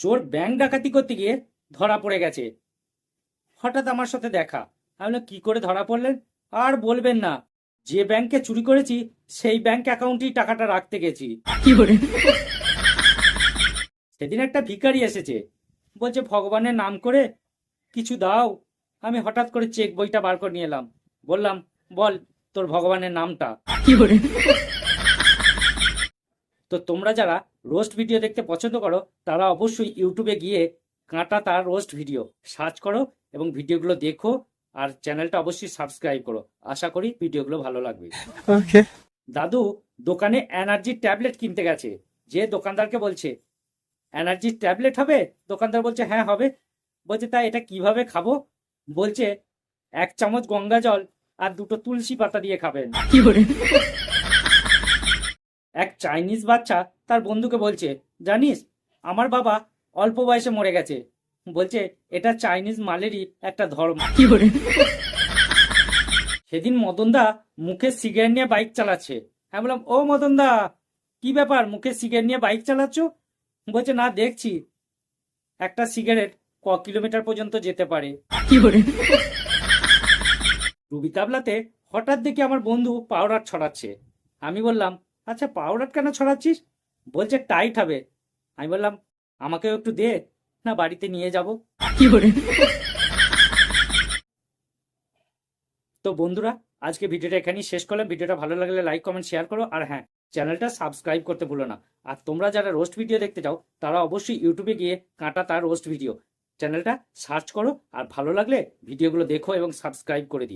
চোর ব্যাংক ডাকাতি করতে গিয়ে ধরা পড়ে গেছে। হঠাৎ আমার সাথে দেখা। আমি কি করে ধরা পড়লেন? আর বলবেন না। যে ব্যাংকে চুরি করেছি সেই ব্যাংক অ্যাকাউন্টেই টাকাটা রাখতে গেছি। কি করে? সেদিন একটা ভিখারি এসেছে। বলছে ভগবানের নাম করে কিছু দাও। আমি হঠাৎ করে চেক বইটা বার করে নিয়ে এলাম। বললাম বল তোর ভগবানের নামটা। তো তোমরা যারা রোস্ট ভিডিও দেখতে পছন্দ করো তারা অবশ্যই ইউটিউবে গিয়ে কাঁটা তার রোস্ট ভিডিও সার্চ করো এবং ভিডিওগুলো দেখো আর চ্যানেলটা অবশ্যই সাবস্ক্রাইব করো। আশা করি ভিডিওগুলো ভালো লাগবে. দাদু দোকানে এনার্জি ট্যাবলেট কিনতে গেছে। যে দোকানদারকে বলছে এনার্জি ট্যাবলেট হবে? দোকানদার বলছে হ্যাঁ হবে। বলছে তা এটা কীভাবে খাব? বলছে এক চামচ গঙ্গা জল আর দুটো তুলসী পাতা দিয়ে খাবেন। এক চাইনিজ বাচ্চা তার বন্ধুকে বলছে জানিস আমার বাবা অল্প বয়সে মরে গেছে। বলছে এটা চাইনিজ মালেরই একটা ধর্ম। সেদিন মদনদা মুখে সিগারেট নিয়ে বাইক চালাচ্ছে। আমি বললাম ও মদনদা কি ব্যাপার? মুখে সিগারেট নিয়ে বাইক চালাচ্ছ? বলছে না দেখছি। একটা সিগারেট ক কিলোমিটার পর্যন্ত যেতে পারে। রুবি তাবলাতে হঠাৎ দেখি আমার বন্ধু পাউডার ছড়াচ্ছে। আমি বললাম আচ্ছা পাউডার কেন ছড়াচ্ছিস? বলছে টাইট হবে। আমি বললাম আমাকেও একটু দে না বাড়িতে নিয়ে যাব। তো বন্ধুরা আজকে ভিডিওটা এখানেই শেষ করলাম। ভিডিওটা ভালো লাগলে লাইক কমেন্ট শেয়ার করো। আর হ্যাঁ চ্যানেলটা সাবস্ক্রাইব করতে ভুলো না। আর তোমরা যারা রোস্ট ভিডিও দেখতে চাও তারা অবশ্যই ইউটিউবে গিয়ে কাঁটা তার রোস্ট ভিডিও চ্যানেলটা সার্চ করো। আর ভালো লাগলে ভিডিওগুলো দেখো এবং সাবস্ক্রাইব করে দিও।